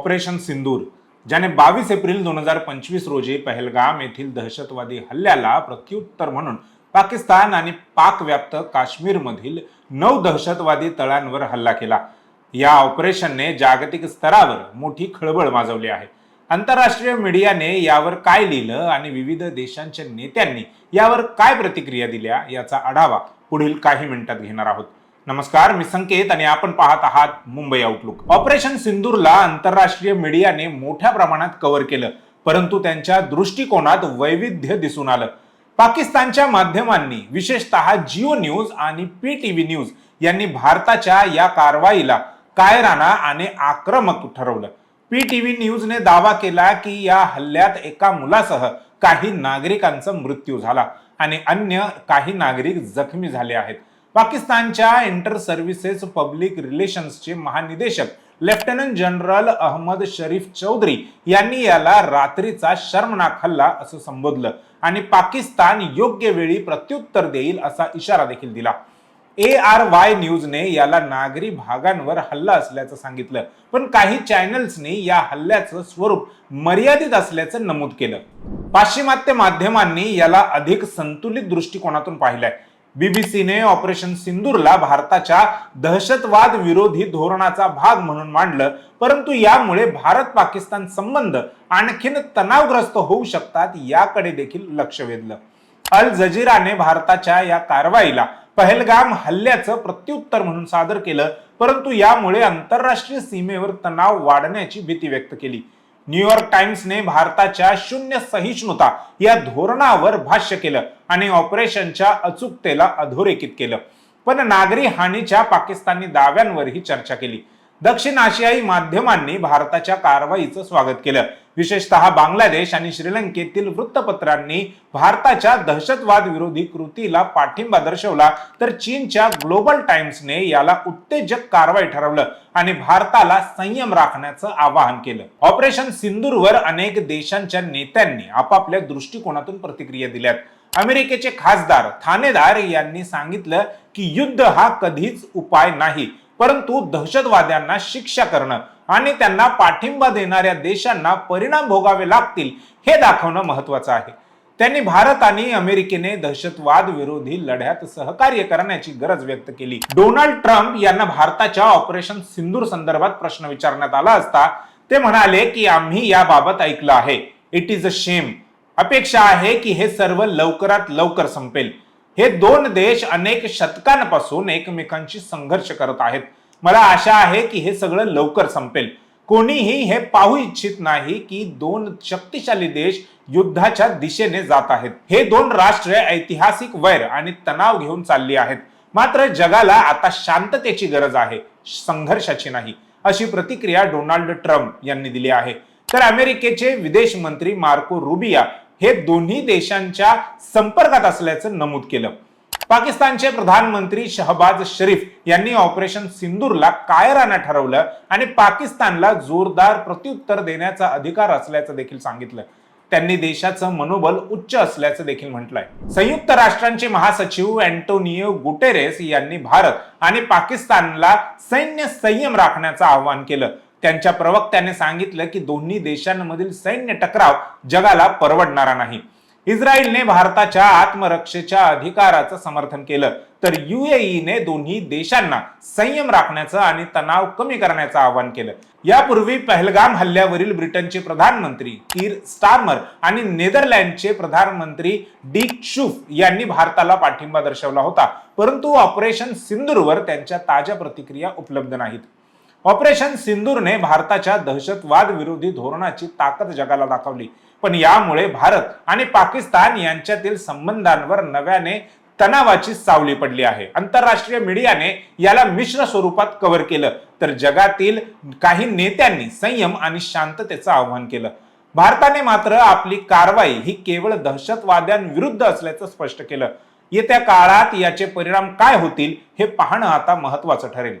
Operation सिंदूर ज्याने बावीस April दोन हजार पंचवीस रोजी पहलगाम येथील दहशतवादी हल्ल्याला प्रत्युत्तर म्हणून पाकिस्तान आणि पाक व्याप्त काश्मीरमधील नऊ दहशतवादी तळांवर हल्ला केला. या ऑपरेशनने जागतिक स्तरावर मोठी खळबळ माजवली आहे. आंतरराष्ट्रीय मीडियाने यावर काय लिहिलं आणि विविध देशांच्या नेत्यांनी यावर काय प्रतिक्रिया दिल्या याचा आढावा पुढील काही मिनिटात घेणार आहोत. नमस्कार मी संकेत आणि आपण पाहत आहात मुंबई आउटलुक ऑपरेशन सिंदूरला आंतरराष्ट्रीय मीडियाने मोठ्या प्रमाणात कव्हर केलं परंतु त्यांच्या दृष्टिकोनात वैविध्य दिसून आलं. पाकिस्तानच्या माध्यमांनी विशेषतः जिओ न्यूज आणि पी टीव्ही न्यूज यांनी भारताच्या या कारवाईला कायराना आणि आक्रमक ठरवलं. पी टीव्ही न्यूजने दावा केला की या हल्ल्यात एका मुलासह काही नागरिकांचा मृत्यू झाला आणि अन्य काही नागरिक जखमी झाले आहेत. पाकिस्तानच्या इंटर सर्व्हिसेस पब्लिक रिलेशन्सचे महानिदेशक लेफ्टनंट जनरल अहमद शरीफ चौधरी यांनी याला रात्रीचा शर्मनाक हल्ला असं संबोधलं आणि पाकिस्तान योग्य वेळी प्रत्युत्तर देईल असा इशारा देखील दिला. ए आर वाय न्यूजने याला नागरी भागांवर हल्ला असल्याचं सांगितलं पण काही चॅनल्सनी या हल्ल्याचं स्वरूप मर्यादित असल्याचं नमूद केलं. पाश्चिमात्य माध्यमांनी याला अधिक संतुलित दृष्टिकोनातून पाहिलंय. बीबीसीने ऑपरेशन सिंदूरला भारताच्या दहशतवाद विरोधी धोरणाचा भाग म्हणून मांडलं. परंतु यामुळे भारत पाकिस्तान संबंध आणखीन तणावग्रस्त होऊ शकतात याकडे देखील लक्ष वेधलं. अल जजीराने भारताच्या या कारवाईला पहलगाम हल्ल्याचं प्रत्युत्तर म्हणून सादर केलं परंतु यामुळे आंतरराष्ट्रीय सीमेवर तणाव वाढण्याची भीती व्यक्त केली. न्यूयॉर्क टाइम्सने भारताच्या शून्य सहिष्णुता या धोरणावर भाष्य केलं आणि ऑपरेशनच्या अचूकतेला अधोरेखित केलं. पण नागरी हानीच्या पाकिस्तानी दाव्यांवरही चर्चा केली. दक्षिण आशियाई माध्यमांनी भारताच्या कारवाईचं स्वागत केलं. विशेषतः बांगलादेश आणि श्रीलंकेतील वृत्तपत्रांनी भारताच्या दहशतवाद विरोधी कृतीला पाठिंबा दर्शवला तर चीनच्या ग्लोबल टाइम्सने याला उत्तेजक कारवाई ठरवलं आणि भारताला संयम राखण्याचं आवाहन केलं. ऑपरेशन सिंदूरवर अनेक देशांच्या नेत्यांनी आपापल्या दृष्टिकोनातून प्रतिक्रिया दिल्यात. अमेरिकेचे खासदार ठाणेदार यांनी सांगितलं की युद्ध हा कधीच उपाय नाही. परंतु दहशतवाद्यांना शिक्षा करणं आणि त्यांना पाठिंबा देणाऱ्या देशांना परिणाम भोगावे लागतील हे दाखवणं महत्वाचं आहे. त्यांनी भारत आणि अमेरिकेने दहशतवाद विरोधी लढ्यात सहकार्य करण्याची गरज व्यक्त केली. डोनाल्ड ट्रम्प यांना भारताच्या ऑपरेशन सिंदूर संदर्भात प्रश्न विचारण्यात आला असता ते म्हणाले की आम्ही याबाबत ऐकलं आहे. इट इज अ शेम अपेक्षा आहे की हे सर्व लवकरात लवकर संपेल. हे दोन देश अनेक शतकांपासून एकमेकांशी संघर्ष करत आहेत. मला आशा आहे की हे सगळं लवकर संपेल. कोणीही हे पाहू इच्छित नाही की दोन शक्तिशाली देश युद्धाच्या दिशेने जात आहेत. हे दोन राष्ट्र ऐतिहासिक वैर आणि तणाव घेऊन चालली आहेत. मात्र जगाला आता शांततेची गरज आहे संघर्षाची नाही अशी प्रतिक्रिया डोनाल्ड ट्रम्प यांनी दिली आहे. तर अमेरिकेचे विदेश मंत्री मार्को रुबिया हे दोन्ही देशांच्या संपर्कात असल्याचं नमूद केलं. पाकिस्तानचे प्रधानमंत्री शहबाज शरीफ यांनी ऑपरेशन सिंदूरला कायरानं ठरवलं आणि पाकिस्तानला जोरदार प्रत्युत्तर देण्याचा अधिकार असल्याचं देखील सांगितलं. त्यांनी देशाचं मनोबल उच्च असल्याचं देखील म्हटलंय. संयुक्त राष्ट्रांचे महासचिव अँटोनियो गुटेरेस यांनी भारत आणि पाकिस्तानला सैन्य संयम राखण्याचं आवाहन केलं. त्यांच्या प्रवक्त्याने सांगितलं की दोन्ही देशांमधील सैन्य टकराव जगाला परवडणारा नाही. इस्रायलने भारताच्या आत्मरक्षेच्या अधिकाराचं समर्थन केलं. तर युएईने दोन्ही देशांना संयम राखण्याचं आणि तणाव कमी करण्याचं आवाहन केलं. यापूर्वी पहलगाम हल्ल्यावरील ब्रिटनचे प्रधानमंत्री कीर स्टार्मर आणि नेदरलँडचे प्रधानमंत्री डिक शुफ यांनी भारताला पाठिंबा दर्शवला होता. परंतु ऑपरेशन सिंदूरवर त्यांच्या ताज्या प्रतिक्रिया उपलब्ध नाहीत. ऑपरेशन सिंदूरने भारताच्या दहशतवाद विरोधी धोरणाची ताकद जगाला दाखवली. पण यामुळे भारत आणि पाकिस्तान यांच्यातील संबंधांवर नव्याने तणावाची सावली पडली आहे. आंतरराष्ट्रीय मीडियाने याला मिश्र स्वरूपात कव्हर केलं. तर जगातील काही नेत्यांनी संयम आणि शांततेचं आवाहन केलं. भारताने मात्र आपली कारवाई ही केवळ दहशतवाद्यांविरुद्ध असल्याचं स्पष्ट केलं. येत्या काळात याचे परिणाम काय होतील हे पाहणं आता महत्वाचं ठरेल.